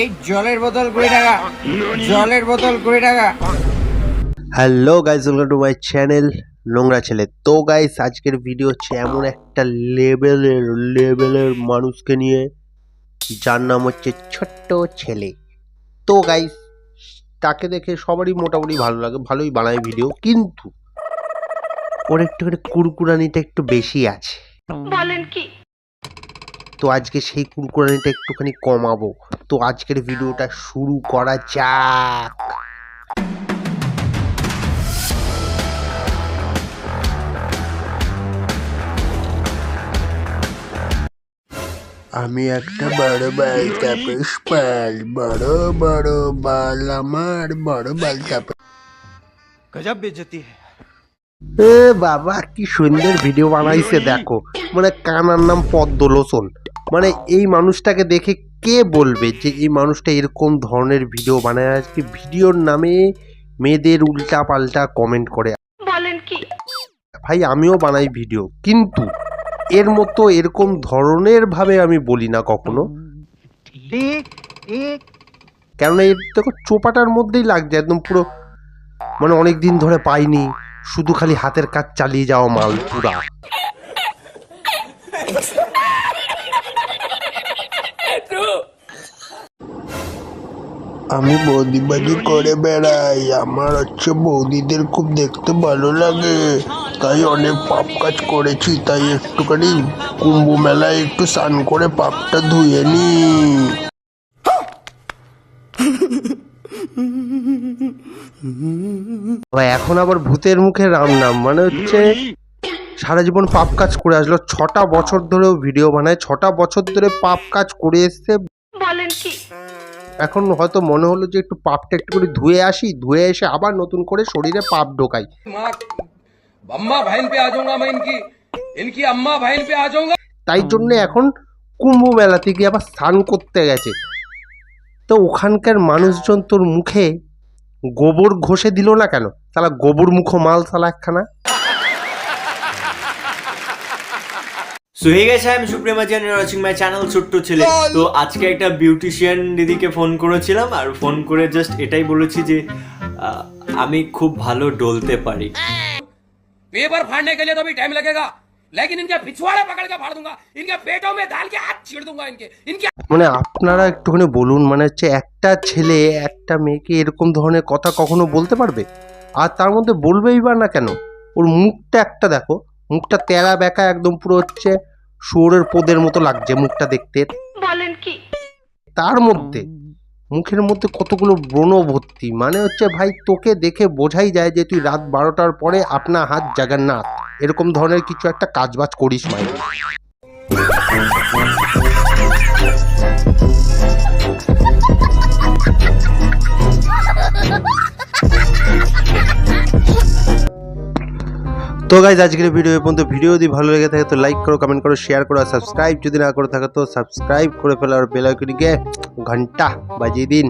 এই জলের বোতল কুড়ি টাকা। জলের বোতল কুড়ি টাকা। Hello guys welcome to my channel নোংরা ছেলে। তো গাইস আজকের ভিডিও হচ্ছে এমন একটা লেভেলের লেভেলের মানুষকে নিয়ে যার নাম হচ্ছে ছোট্ট ছেলে। তো গাইস তাকে দেখে সবারই মোটামুটি ভালো লাগে ভালোই বানায় ভিডিও কিন্তু ওর একটুখানি কুরকুরানিটা একটু বেশি আছে। বলেন কি? তো আজকে সেই কুরকুরানিটা একটুখানি কমাবো। তো আজকের ভিডিওটা শুরু করা যাক। আমি একটা বড় বাল তাপস পাল বড় বড় বাল আমার বড় বাল তাপস গজব বেজতি এ বাবা কি সুন্দর ভিডিও বানাইছে দেখো। মানে কানার নাম পদ্মলোচন। মানে এই মানুষটাকে দেখে কে বলবে যে এই মানুষটা এরকম ধরনের ভিডিও বানায় আজকে? ভিডিওর নামে মেয়েদের উল্টা পাল্টা কমেন্ট করে। বলেন কি? ভাই আমিও বানাই ভিডিও কিন্তু এর মতো এরকম ধরনের ভাবে আমি বলি না কখনো। কেননা এর দেখো চোপাটার মধ্যেই লাগছে একদম পুরো মানে অনেক দিন ধরে পাইনি শুধু খালি হাতের কাজ চালিয়ে যাওয়া মাল পুরা। আমি বৌদি বৌদিবাজি করে বেড়াই। আমার হচ্ছে বৌদিদের খুব দেখতে ভালো লাগে। তাই অনেক পাপ কাজ করেছি তাই একটুখানি কুম্ভ মেলায় একটু স্নান করে পাপটা ধুয়ে নি। এখন আবার ভূতের মুখে রাম নাম মানে হচ্ছে সারা জীবন পাপ কাজ করে আসলো। ছটা বছর ধরেও ভিডিও বানায় ছটা বছর ধরে পাপ কাজ করে এসছে। বলেন কি? এখন হয়তো মনে হলো যে একটু পাপটা একটু করে ধুয়ে আসি ধুয়ে এসে আবার নতুন করে শরীরে পাপ ঢোকাই। তাই জন্য এখন কুম্ভ মেলাতে গিয়ে আবার স্নান করতে গেছে। তো ওখানকার মানুষজন তোর মুখে গোবর ঘষে দিল না কেন? তাহলে গোবর মুখো মাল তাহলে একখানা। সো হে গেছে আমি সুপ্রিমা জানি ওয়াচিং মাই চ্যানেল ছোট্ট ছেলে তো আজকে একটা বিউটিশিয়ান দিদিকে ফোন করেছিলাম আর ফোন করে জাস্ট এটাই বলেছি যে আহ, আমি খুব ভালো ডলতে পারি पेपर फाड़ने के लिए तो अभी टाइम लगेगा लेकिन इनके पिछवाड़े पकड़ के फाड़ दूंगा इनके पेटों में डाल के हाथ छीड़ दूंगा इनके इनके মানে আপনারা একটুখানি বলুন মানে হচ্ছে একটা ছেলে একটা মেয়েকে এরকম ধরনের কথা কখনো বলতে পারবে আর তার মধ্যে বলবেই বা না কেন ওর মুখটা একটা দেখো মুখটা তেরা বেঁকা একদম পুরো হচ্ছে শুয়োরের পোদের মতো লাগছে মুখটা দেখতে। বলেন কি? তার মধ্যে মুখের মধ্যে কতগুলো ব্রণ ভর্তি মানে হচ্ছে ভাই তোকে দেখে বোঝাই যায় যে তুই রাত বারোটার পরে আপনা হাত জাগান্নাথ। এরকম ধরনের কিছু একটা কাজবাজ করিস মাই তো গাইজ আজকের ভিডিও পর্যন্ত। ভিডিও যদি ভালো লেগে থাকে, তো লাইক করো কমেন্ট করো শেয়ার করো, আর সাবস্ক্রাইব যদি না করে থাকে, তো সাবস্ক্রাইব করে ফেলো, আর বেল আইকনটিকে ঘণ্টা বাজিয়ে দিন।